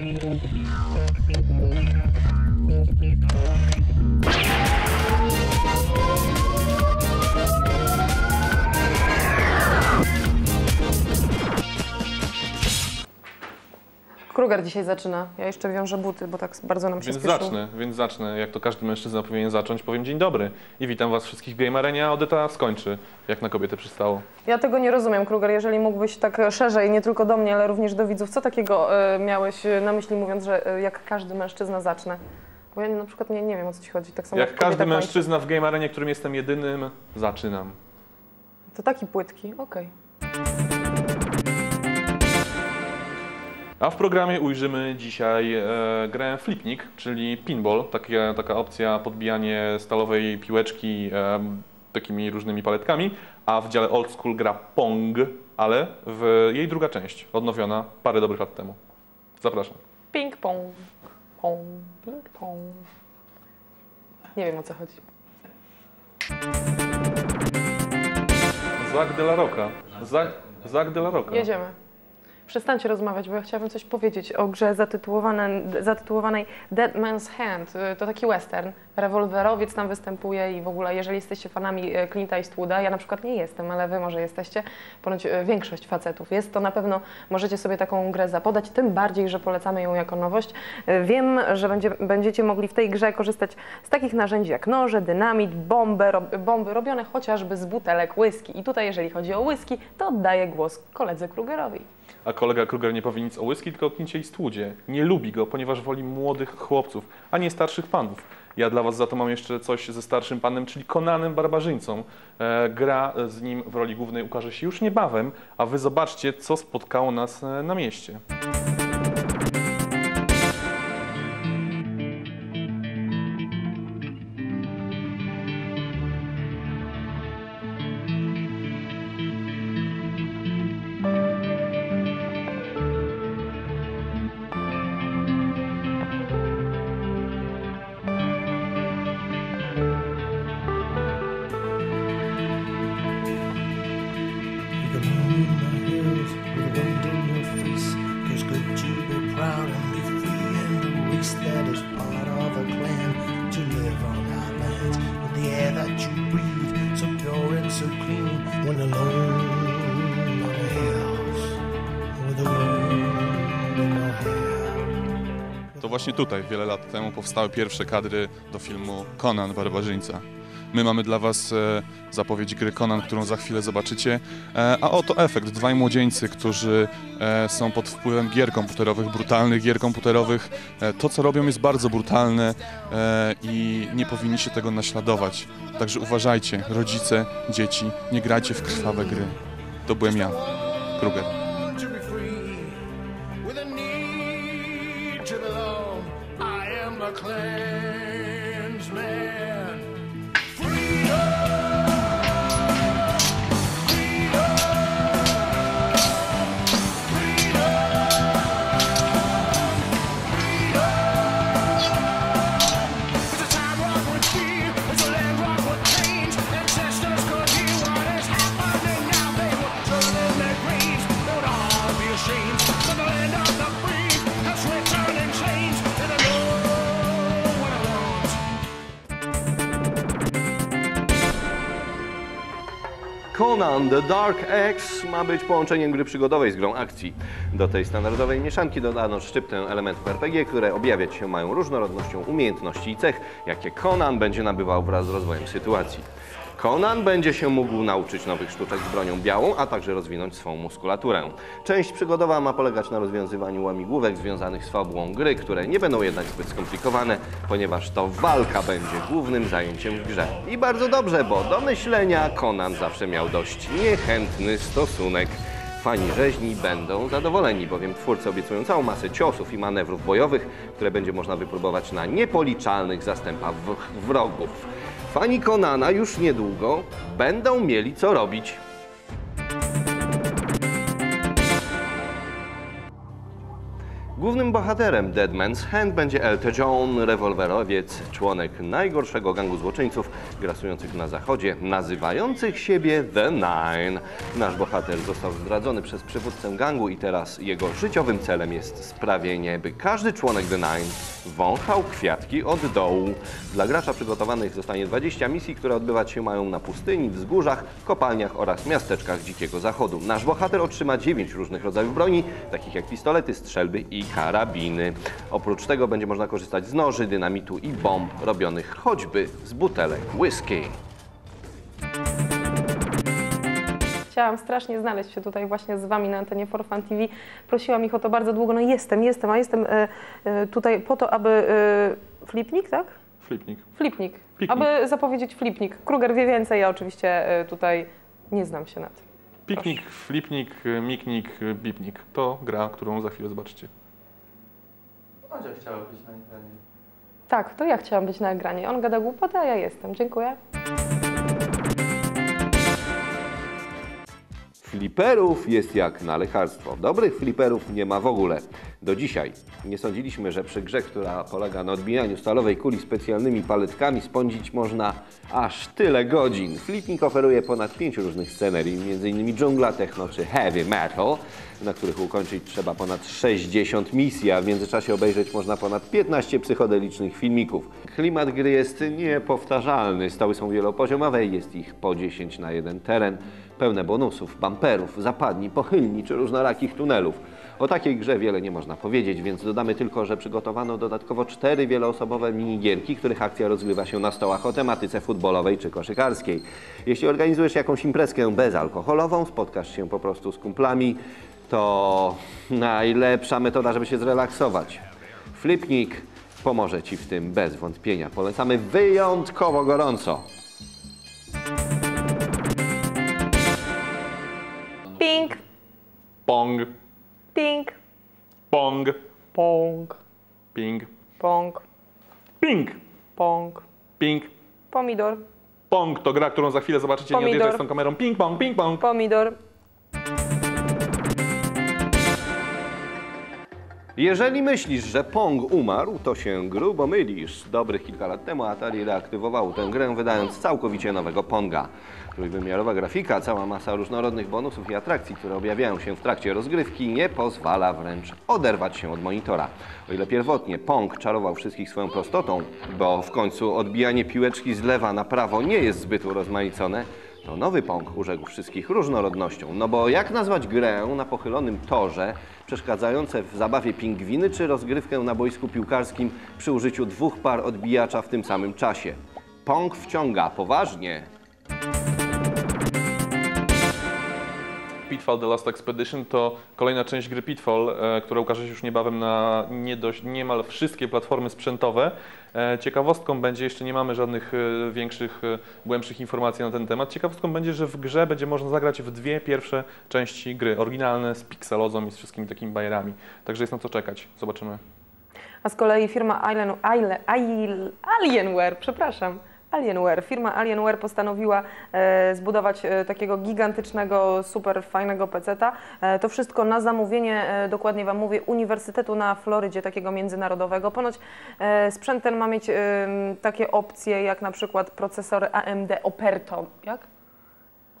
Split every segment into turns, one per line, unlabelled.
Thank you. Kruger dzisiaj zaczyna. Ja jeszcze wiążę buty, bo tak bardzo nam
Więc
przyspieszył.
zacznę, więc zacznę. Jak to każdy mężczyzna powinien zacząć, powiem dzień dobry. I witam was wszystkich w Game Arenie, a Odeta skończy, jak na kobietę przystało.
Ja tego nie rozumiem, Kruger. Jeżeli mógłbyś tak szerzej, nie tylko do mnie, ale również do widzów, co takiego e, miałeś na myśli, mówiąc, że e, jak każdy mężczyzna zacznę? Bo ja na przykład nie, nie wiem, o co ci chodzi. Tak samo
Jak każdy
kończy.
mężczyzna w Game Arenie, którym jestem jedynym, zaczynam.
To taki płytki, okej.
A w programie ujrzymy dzisiaj e, grę Flipnik, czyli pinball, takie, taka opcja podbijanie stalowej piłeczki e, takimi różnymi paletkami, a w dziale Old School gra Pong, ale w jej druga część, odnowiona parę dobrych lat temu. Zapraszam.
Ping pong, pong, ping pong. Nie wiem, o co chodzi.
Zak de la Roca. Zak, Zak de la Roca.
Jedziemy. Przestańcie rozmawiać, bo ja chciałabym coś powiedzieć o grze zatytułowane, zatytułowanej Dead Man's Hand. Y, To taki western. Rewolwerowiec tam występuje i w ogóle, jeżeli jesteście fanami y, Clint'a Eastwooda, ja na przykład nie jestem, ale wy może jesteście, ponoć y, większość facetów jest, to na pewno możecie sobie taką grę zapodać, tym bardziej, że polecamy ją jako nowość. Wiem, że będzie, będziecie mogli w tej grze korzystać z takich narzędzi jak noże, dynamit, bomby, rob, bomby robione chociażby z butelek whisky. I tutaj, jeżeli chodzi o whisky, to oddaję głos koledze Krugerowi.
A kolega Kruger nie powie nic o whisky, tylko o Clint'ie Eastwoodzie. Nie lubi go, ponieważ woli młodych chłopców, a nie starszych panów. Ja dla was za to mam jeszcze coś ze starszym panem, czyli Konanem Barbarzyńcą. E, gra z nim w roli głównej ukaże się już niebawem, a wy zobaczcie, co spotkało nas e, na mieście.
Właśnie tutaj, wiele lat temu, powstały pierwsze kadry do filmu Conan Barbarzyńca. My mamy dla Was e, zapowiedź gry Conan, którą za chwilę zobaczycie. E, a oto efekt. Dwaj młodzieńcy, którzy e, są pod wpływem gier komputerowych, brutalnych gier komputerowych. To, co robią, jest bardzo brutalne i nie powinniście tego naśladować. Także uważajcie, rodzice, dzieci, nie grajcie w krwawe gry. To byłem ja, Kruger.
Conan The Dark X ma być połączeniem gry przygodowej z grą akcji. Do tej standardowej mieszanki dodano szczyptę elementów RPG, które objawiać się mają różnorodnością umiejętności i cech, jakie Conan będzie nabywał wraz z rozwojem sytuacji. Conan będzie się mógł nauczyć nowych sztuczek z bronią białą, a także rozwinąć swą muskulaturę. Część przygodowa ma polegać na rozwiązywaniu łamigłówek związanych z fabułą gry, które nie będą jednak zbyt skomplikowane, ponieważ to walka będzie głównym zajęciem w grze. I bardzo dobrze, bo do myślenia Conan zawsze miał dość niechętny stosunek. Fani rzeźni będą zadowoleni, bowiem twórcy obiecują całą masę ciosów i manewrów bojowych, które będzie można wypróbować na niepoliczalnych zastępach wrogów. Fani Konana już niedługo będą mieli co robić. Głównym bohaterem Dead Man's Hand będzie Elton John, rewolwerowiec, członek najgorszego gangu złoczyńców grasujących na zachodzie, nazywających siebie The Nine. Nasz bohater został zdradzony przez przywódcę gangu i teraz jego życiowym celem jest sprawienie, by każdy członek The Nine wąchał kwiatki od dołu. Dla gracza przygotowanych zostanie 20 misji, które odbywać się mają na pustyni, wzgórzach, kopalniach oraz miasteczkach Dzikiego Zachodu. Nasz bohater otrzyma 9 różnych rodzajów broni, takich jak pistolety, strzelby i karabiny. Oprócz tego będzie można korzystać z noży, dynamitu i bomb robionych choćby z butelek whisky.
Chciałam strasznie znaleźć się tutaj właśnie z Wami na antenie For Fun TV. Prosiłam ich o to bardzo długo. No jestem, jestem, a jestem e, e, tutaj po to, aby... E, flipnik, tak?
Flipnik.
Flipnik.
Piknik.
Aby zapowiedzieć flipnik. Kruger wie więcej, ja oczywiście e, tutaj nie znam się na tym.
Piknik, flipnik, miknik, bipnik. To gra, którą za chwilę zobaczycie.
Madzia chciała być na ekranie.
Tak, to ja chciałam być na ekranie. On gada głupotę, a ja jestem. Dziękuję.
Fliperów jest jak na lekarstwo. Dobrych fliperów nie ma w ogóle. Do dzisiaj nie sądziliśmy, że przy grze, która polega na odbijaniu stalowej kuli specjalnymi paletkami, spędzić można aż tyle godzin. Flipnik oferuje ponad pięć różnych scenerii, m.in. dżungla, techno czy heavy metal, na których ukończyć trzeba ponad 60 misji, a w międzyczasie obejrzeć można ponad 15 psychodelicznych filmików. Klimat gry jest niepowtarzalny, stały są wielopoziomowe jest ich po 10 na jeden teren, pełne bonusów, bumperów, zapadni, pochylni czy różnorakich tunelów. O takiej grze wiele nie można powiedzieć, więc dodamy tylko, że przygotowano dodatkowo cztery wieloosobowe minigierki, których akcja rozgrywa się na stołach o tematyce futbolowej czy koszykarskiej. Jeśli organizujesz jakąś imprezkę bezalkoholową, spotkasz się po prostu z kumplami, to najlepsza metoda, żeby się zrelaksować. Flipnik pomoże Ci w tym bez wątpienia. Polecamy wyjątkowo gorąco.
Pong,
ping,
pong, ping,
pong,
ping.
pomidor,
Pong to gra, którą za chwilę zobaczycie. Nie
Pomidor.
odjeżdżaj z tą kamerą. Ping pong, ping pong.
pomidor.
Jeżeli myślisz, że Pong umarł, to się grubo mylisz. Dobrych kilka lat temu Atari reaktywował tę grę, wydając całkowicie nowego Ponga. Trójwymiarowa grafika, cała masa różnorodnych bonusów i atrakcji, które objawiają się w trakcie rozgrywki, nie pozwala wręcz oderwać się od monitora. O ile pierwotnie Pong czarował wszystkich swoją prostotą, bo w końcu odbijanie piłeczki z lewa na prawo nie jest zbyt urozmaicone, to nowy Pong urzekł wszystkich różnorodnością. No bo jak nazwać grę na pochylonym torze, przeszkadzające w zabawie pingwiny, czy rozgrywkę na boisku piłkarskim przy użyciu dwóch par odbijacza w tym samym czasie? Pong wciąga poważnie.
Pitfall The Last Expedition to kolejna część gry Pitfall, e, która ukaże się już niebawem na nie dość, niemal wszystkie platformy sprzętowe. E, ciekawostką będzie, jeszcze nie mamy żadnych e, większych, głębszych informacji na ten temat, ciekawostką będzie, że w grze będzie można zagrać w dwie pierwsze części gry, oryginalne z pikselozą i z wszystkimi takimi bajerami. Także jest na co czekać. Zobaczymy.
A z kolei firma Alien, Alien, Alienware, przepraszam, Alienware, firma Alienware postanowiła e, zbudować e, takiego gigantycznego, super fajnego peceta. E, to wszystko na zamówienie, dokładnie Wam mówię, Uniwersytetu na Florydzie, takiego międzynarodowego. Ponoć sprzęt ten ma mieć takie opcje jak na przykład procesory AMD Operton. Jak?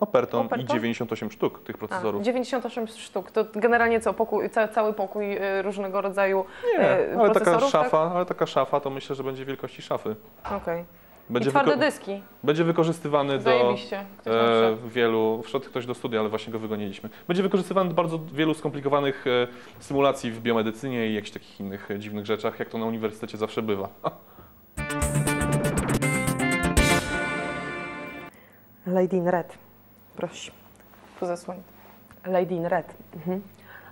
Operton,
Operton?
i 98 sztuk tych
A,
procesorów.
98 sztuk. To generalnie co, pokój, ca, cały pokój różnego rodzaju
Nie, ale taka
procesorów?
szafa, ale taka szafa to myślę, że będzie wielkości szafy.
Tak? Okej. I
Będzie,
twarde
wyko-
dyski.
będzie wykorzystywany do
Zajebiście. Ktoś tam
e, wielu, wszedł ktoś do studia, ale właśnie go wygoniliśmy. Będzie wykorzystywany do bardzo wielu skomplikowanych e, symulacji w biomedycynie i jakichś takich innych e, dziwnych rzeczach, jak to na uniwersytecie zawsze bywa.
Lady in Red. Proszę. Tu zasłoń. Lady in Red. Mhm.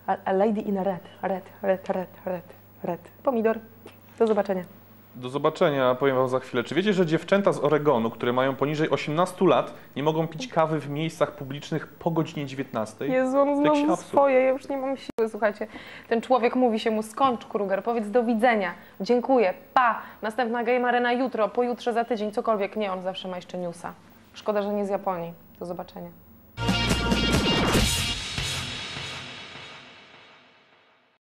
A, a lady in Red. Red, red, red, red, red. Pomidor. Do zobaczenia.
Do zobaczenia, powiem Wam za chwilę. Czy wiecie, że dziewczęta z Oregonu, które mają poniżej 18 lat, nie mogą pić kawy w miejscach publicznych po godzinie 19?
Jezu, on znowu
absurd.
swoje, ja już nie mam siły, słuchajcie. Ten człowiek mówi się mu, skończ Kruger, powiedz do widzenia, dziękuję, pa, następna Game Arena jutro, pojutrze, za tydzień, cokolwiek. Nie, on zawsze ma jeszcze newsa. Szkoda, że nie z Japonii. Do zobaczenia.